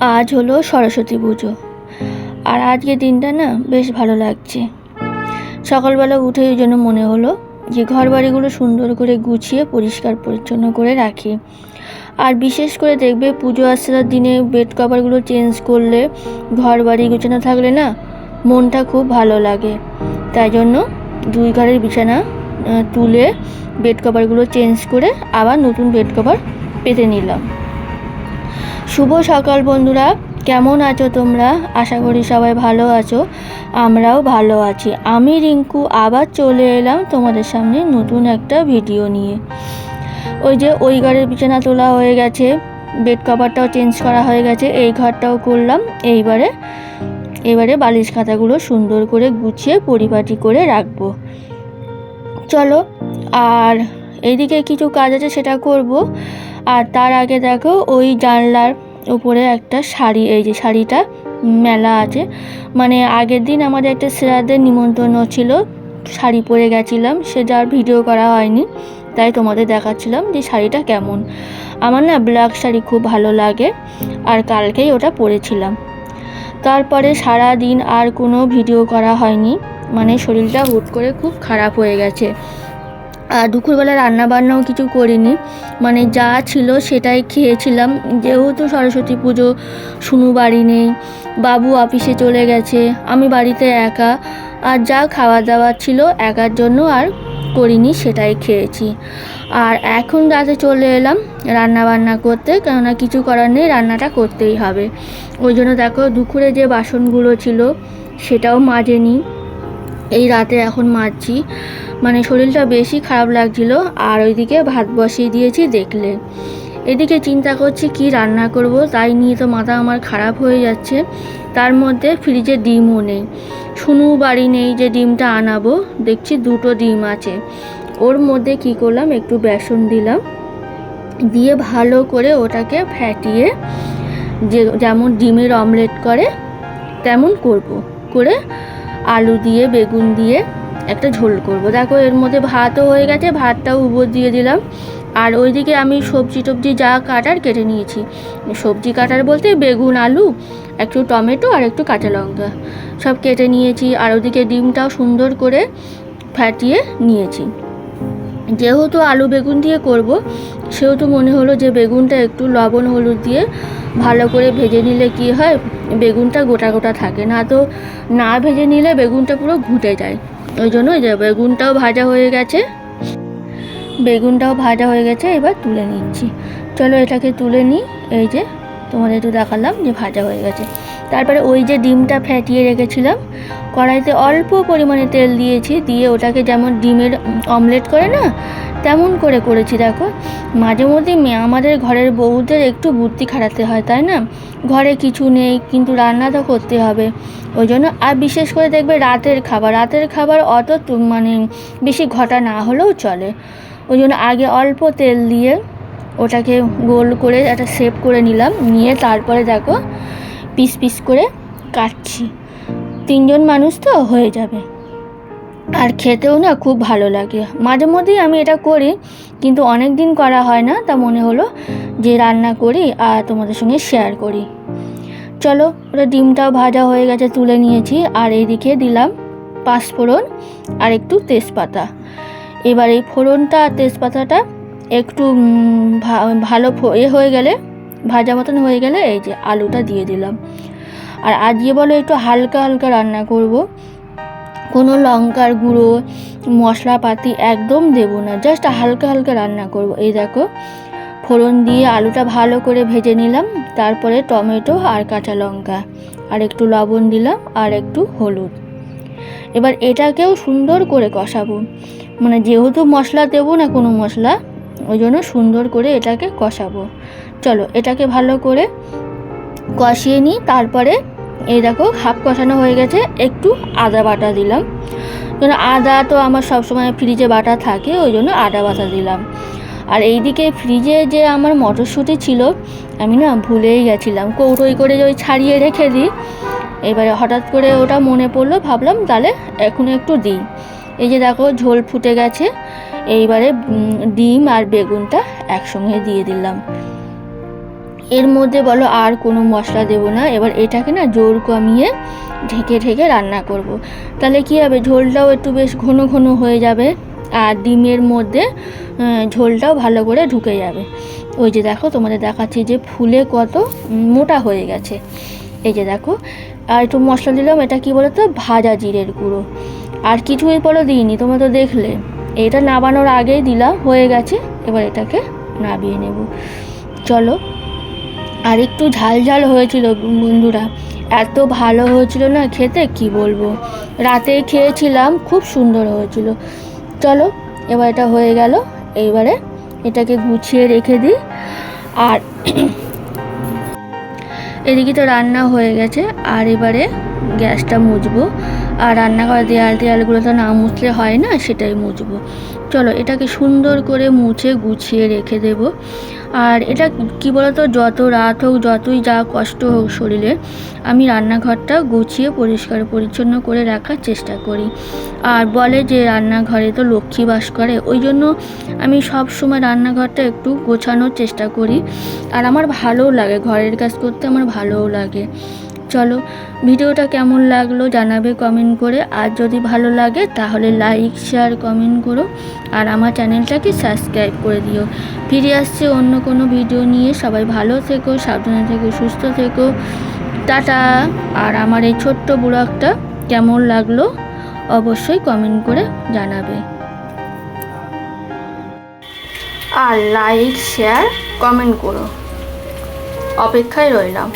আজ হলো সরস্বতী পুজো। আর আজকে দিনটা না বেশ ভালো লাগছে। সকালবেলা উঠে ওই জন্য মনে হলো যে ঘর বাড়িগুলো সুন্দর করে গুছিয়ে, পরিষ্কার, পরিচ্ছন্ন করে রাখি। আর বিশেষ করে দেখবে পুজো আসার দিনে বেড কভারগুলো চেঞ্জ করলে ঘর বাড়ি গুছানো থাকলে না মনটা খুব ভালো লাগে। তাই জন্য দুই ঘরের বিছানা তুলে বেড কভারগুলো চেঞ্জ করে আবার নতুন বেড কভার পেতে নিলাম। শুভ সকাল বন্ধুরা। কেমন আছো তোমরা? আশা করি সবাই ভালো আছো। আমরাও ভালো আছি। আমি রিঙ্কু, আবার চলে এলাম তোমাদের সামনে নতুন একটা ভিডিও নিয়ে। ওই যে ওই ঘরের বিছানা তোলা হয়ে গেছে। বেড কভারটাও চেঞ্জ করা হয়ে গেছে। এই ঘরটাও করলাম। এইবারে, এবারে বালিশ খাতাগুলো সুন্দর করে গুছিয়ে পরিপাটি করে রাখব। চলো, আর এইদিকে কিছু কাজ আছে সেটা করব। আর তার আগে দেখো ওই জানলার উপরে একটা শাড়ি, এই যে শাড়িটা মেলা আছে। মানে আগের দিন আমাদের একটা শ্রেয়াদের নিমন্ত্রণ ছিল, শাড়ি পরে গেছিলাম, সে যার ভিডিও করা হয়নি, তাই তোমাদের দেখাচ্ছিলাম যে শাড়িটা কেমন। আমার না ব্ল্যাক শাড়ি খুব ভালো লাগে, আর কালকেই ওটা পরেছিলাম। তারপরে সারা দিন আর কোনো ভিডিও করা হয়নি মানে শরীরটা হুট করে খুব খারাপ হয়ে গেছে। আর দুপুরবেলা রান্না বান্নাও কিছু করিনি। মানে যা ছিল সেটাই খেয়েছিলাম। যেহেতু সরস্বতী পুজো শুনু বাড়ি নেই, বাবু অফিসে চলে গেছে, আমি বাড়িতে একা। আর যা খাওয়া দাওয়া ছিল একার জন্য আর করিনি, সেটাই খেয়েছি। আর এখন রাতে চলে এলাম রান্না বান্না করতে, কেননা কিছু করার নেই, রান্নাটা করতেই হবে। ওই জন্য দেখো, দুপুরে যে বাসনগুলো ছিল, সেটাও মাজেনি। এই রাতে এখন মারছি। মানে শরীরটা বেশি খারাপ লাগছিল, আর ওইদিকে ভাত বসিয়ে দিয়েছি, দেখলে। এদিকে চিন্তা করছি কি রান্না করব, তাই নিয়ে তো মাথা আমার খারাপ হয়ে যাচ্ছে। তার মধ্যে ফ্রিজে ডিমও নেই। শুনু বাড়ি নেই যে ডিমটা আনাবো, দেখছি দুটো ডিম আছে। ওর মধ্যে কি করলাম, একটু বেসন দিলাম। দিয়ে ভালো করে ওটাকে ফ্যাটিয়ে যে, যেমন ডিমের অমলেট করে, তেমন করব। করে আলু দিয়ে, বেগুন দিয়ে একটা ঝোল করব। দেখো, এর মধ্যে ভাতও হয়ে গেছে, ভাতটাও উপর দিয়ে দিলাম। আর ওইদিকে আমি সবজি টবজি যা কাটার কেটে নিয়েছি। সবজি কাটার বলতে বেগুন, আলু, একটু টমেটো আর একটু কাঁচা লঙ্কা সব কেটে নিয়েছি। আর ওদিকে ডিমটাও সুন্দর করে ফাটিয়ে নিয়েছি। যেহেতু আলু বেগুন দিয়ে করব, সেহেতু মনে হলো যে বেগুনটা একটু লবণ হলুদ দিয়ে ভালো করে ভেজে নিলে কি হয়, বেগুনটা গোটা গোটা থাকে। না তো না ভেজে নিলে বেগুনটা পুরো ঘুটে যায়। ওই জন্য যে বেগুনটাও ভাজা হয়ে গেছে। বেগুনটাও ভাজা হয়ে গেছে, এবার তুলে নিচ্ছি। চলো এটাকে তুলে নিই, এই যে তোমাদের একটু দেখালাম যে ভাজা হয়ে গেছে। তারপরে ওই যে ডিমটা ফ্যাটিয়ে রেখেছিলাম, কড়াইতে অল্প পরিমাণে তেল দিয়েছি, দিয়ে ওটাকে যেমন ডিমের অমলেট করে না, তেমন করে করেছি, দেখো। মাঝে মধ্যে আমাদের ঘরের বউদের একটু বুদ্ধি খাটাতে হয়, তাই না? ঘরে কিছু নেই, কিন্তু রান্না তো করতে হবে। ওই জন্য, আর বিশেষ করে দেখবে রাতের খাবার রাতের খাবার অত মানে বেশি ঘটা না হলেও চলে। ওই জন্য আগে অল্প তেল দিয়ে ওটাকে গোল করে একটা শেপ করে নিলাম, নিয়ে তারপরে দেখো পিস পিস করে কাটছি। তিনজন মানুষ তো হয়ে যাবে। আর খেতেও না খুব ভালো লাগে। মাঝে মধ্যেই আমি এটা করি, কিন্তু অনেক দিন করা হয় না, তা মনে হলো যে রান্না করি আর তোমাদের সঙ্গে শেয়ার করি। চলো, ওটা ডিমটাও ভাজা হয়ে গেছে, তুলে নিয়েছি। আর এইদিকে দিলাম পাঁচফোড়ন আর একটু তেজপাতা। এবার এই ফোড়নটা আর তেজপাতাটা একটু ভালো এ হয়ে গেলে, ভাজা মতন হয়ে গেলে এই যে আলুটা দিয়ে দিলাম। আর আজকে বলো একটু হালকা হালকা রান্না করব। কোনো লঙ্কার গুঁড়ো, মশলাপাতি একদম দেবো না জাস্ট হালকা হালকা রান্না করব। এই দেখো, ফোড়ন দিয়ে আলুটা ভালো করে ভেজে নিলাম, তারপরে টমেটো আর কাঁচা লঙ্কা, আর একটু লবণ দিলাম, আর একটু হলুদ। এবার এটাকেও সুন্দর করে কষাবো। মানে যেহেতু মশলা দেবো না কোনো মশলা ওই জন্য সুন্দর করে এটাকে কষাবো। চলো, এটাকে ভালো করে কষিয়ে নিই, তারপরে এই দেখো হাফ কষানো হয়ে গেছে, একটু আদা বাটা দিলাম। কারণ আদা তো আমার সবসময় ফ্রিজে বাটা থাকে, ওই জন্য আদা বাটা দিলাম। আর এইদিকে ফ্রিজে যে আমার মটরশুঁটি ছিল, আমি না ভুলেই গেছিলাম। কৌটোই করে ওই ছাড়িয়ে রেখে দিই। এবারে হঠাৎ করে ওটা মনে পড়ল, ভাবলাম তাহলে এখন একটু দিই। এই যে দেখো ঝোল ফুটে গেছে এইবারে ডিম আর বেগুনটা একসঙ্গে দিয়ে দিলাম। এর মধ্যে বলো আর কোনো মশলা দেবো না, এবার এটাকে না জোর কমিয়ে ঢেকে ঢেকে রান্না করব। তাহলে কী হবে, ঝোলটাও একটু বেশ ঘন ঘন হয়ে যাবে আর ডিমের মধ্যে ঝোলটাও ভালো করে ঢুকে যাবে। ওই যে দেখো, তোমাদের দেখাচ্ছি যে ফুলে কত মোটা হয়ে গেছে। এই যে দেখো, আর একটু মশলা দিলাম, এটা কি বলো তো ভাজা জিরের গুঁড়ো। আর কিছুই পরে দিইনি, তোমরা তো দেখলে। এটা নাবানোর আগেই দিলাম হয়ে গেছে, এবার এটাকে নাবিয়ে নেব। চলো আর একটু ঝাল ঝাল হয়েছিল বন্ধুরা। এত ভালো হয়েছিল না খেতে, কি বলব? রাতে খেয়েছিলাম, খুব সুন্দর হয়েছিল। চলো, এবার এটা হয়ে গেল এইবারে এটাকে গুছিয়ে রেখে দিই। আর এদিকে তো রান্না হয়ে গেছে, আর এবারে গ্যাসটা মুছবো। আর রান্নাঘর দেয়াল দেয়ালগুলো তো না মুছলে হয় না, সেটাই মুছবো। চলো, এটাকে সুন্দর করে মুছে গুছিয়ে রেখে দেব। আর এটা কি বলতো, যত রাত হোক, যতই যা কষ্ট হোক শরীরে, আমি রান্নাঘরটা গুছিয়ে পরিষ্কার পরিচ্ছন্ন করে রাখার চেষ্টা করি। আর বলে যে রান্নাঘরে তো লক্ষ্মী বাস করে, ওই জন্য আমি সব সময় রান্নাঘরটা একটু গোছানোর চেষ্টা করি। আর আমার ভালোও লাগে, ঘরের কাজ করতে আমার ভালোও লাগে। চলো, ভিডিওটা কেমন লাগল জানাবে কমেন্ট করে, আর যদি ভালো লাগে তাহলে লাইক শেয়ার কমেন্ট করো, আর আমার চ্যানেলটাকে সাবস্ক্রাইব করে দিও। ফিরে আসছে অন্য কোনো ভিডিও নিয়ে, সবাই ভালো থেকো, সাবধানে থেকো, সুস্থ থেকো, টাটা। আর আমার এই ছোট্ট বুড়াকটা কেমন লাগল অবশ্যই কমেন্ট করে জানাবে। আর লাইক শেয়ার কমেন্ট করো। অপেক্ষায় রইলাম।